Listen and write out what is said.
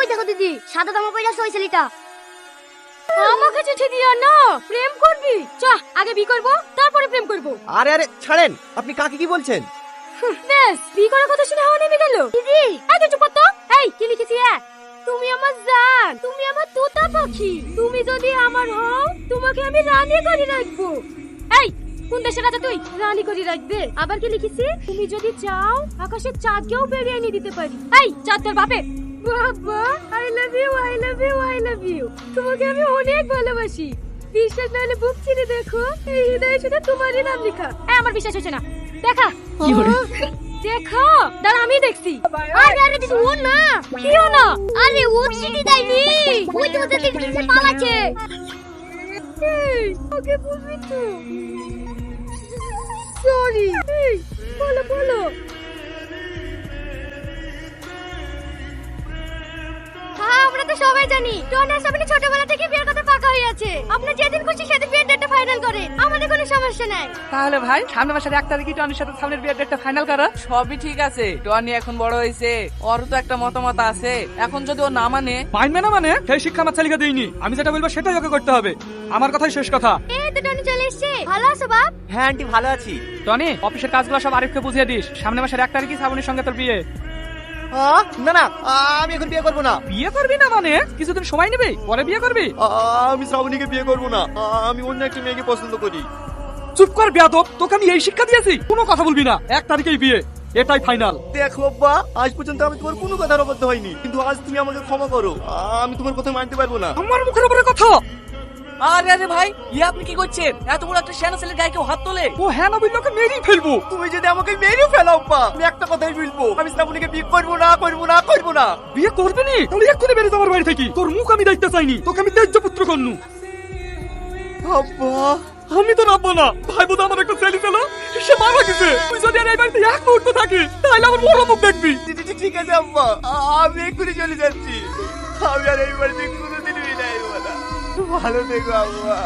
ওই দেখো দিদি সাদা জামা পরে আছে ওই ছেলেটা। আমাকে চিঠি দিয়া না প্রেম করবি? চ আগে বি করব তারপরে প্রেম করব। আরে আরে ছাড়েন আপনি কাকে কি বলছেন? বেশ বি করার কথা শুনে হাওয়া নেমে গেল। দিদি! এই তুই চুপ তো। এই কি লিখেছি এ? তুমি আমার জান তুমি আমার তোতা পাখি। তুমি যদি আমার হও তোমাকে আমি রানী করে রাখব। এই কোন দেশের রাজা তুই? রানী করে রাখবে। আবার কি লিখেছি? তুমি যদি চাও আকাশের চাঁদকেও বেরিয়ে এনে দিতে পারি। এই চাঁদ তোর বাপে বাবা I love you I love you I love you তোমাকে আমি অনেক ভালোবাসি। বিশ্বাস না হলে বুক চিরে দেখো এই হৃদয়ে শুধু তোমারই নাম লেখা। আমার বিশ্বাস হচ্ছে না। দেখা। দেখো দাঁড়া আমি দেখছি। আরে আরে দিদি ও না। কিও না। আরে ও চিঠি দেয়নি ওই তো ওদের দিদি কিসে পালাচ্ছে। ওকে বলবি তো? সরি বলো বলো। সবাই জানি টনার সামনে ছোটবেলা থেকে বিয়ের কথা পাকা হয়ে আছে। আপনি যেদিন খুশি সেদিন বিয়ের ডেটটা ফাইনাল করেন আমাদের কোনো সমস্যা নাই। তাহলে ভাই সামনের মাসের এক তারিখে টনির সাথে সামনের বিয়ের ডেটটা ফাইনাল করো। সবই ঠিক আছে টনি এখন বড় হয়েছে ওর তো একটা মতামত আছে। এখন যদি ও না মানে? মানবে না মানে? সেই শিক্ষা আমার ছেলেকে দিইনি। আমি যেটা বলব সেটাই ওকে করতে হবে। আমার কথাই শেষ কথা। এই তো টনি চলে এসেছে। ভালো আছো বাপ? হ্যাঁ আন্টি ভালো আছি। টনি অফিসের কাজগুলো সব আরিফকে বুঝিয়ে দিস। সামনের মাসের এক তারিখে শ্রাবণীর সঙ্গে তোর বিয়ে। না না আমি এখন বিয়ে করব না। বিয়ে করবি না মানে? কিছুদিন সময় নেবে? পরে বিয়ে করবি? আমি শ্রাবণীকে বিয়ে করব না। আমি অন্য একটা মেয়েকে পছন্দ করি। চুপ কর বেয়াদব তোকে আমি এই শিক্ষা দিয়েছি কোনো কথা বলবি না। এক তারিখেই বিয়ে এটাই ফাইনাল দেখো আজ পর্যন্ত আমি তোমার কোনো কথার অবদ্ধ হয়নি কিন্তু আজ তুমি আমাকে ক্ষমা করো। আমি তোমার কথা মানতে পারব না। আমার মুখের উপরে কথা। আরে আরে ভাই ইয়ে আপনি কি করছেন? এত বড় একটা সেনা ছেলের গায়ে কেউ হাত তোলে? ও হ্যাঁ না বললে ওকে মেরেই ফেলব। তুমি যদি আমাকে মেরে ফেলো আব্বা আমি একটা কথাই বলব। আমি শ্রাবণীকে বিয়ে করব না করব না করব না। বিয়ে করবি নি? তাহলে এক্ষুনি বেরিয়ে যাবার বাড়ি থেকে। তোর মুখ আমি দেখতে চাইনি। তোকে আমি তেজ্য পুত্র কন্যু আব্বা। আমি তো নামবো না। ভাই বোধ আমার একটা ছেলে ছিল। সে মারা গেছে। তুই যদি আর এই বাড়িতে এক মুহূর্ত থাকিস তাহলে আমার বড় মুখ দেখবি। ঠিক- আছে আব্বা। আমি এক্ষুনি চলে যাচ্ছি। আমি আর এই বাড়িতে কোনোদিন বিদায় হব না ভালো থেকো আব্বা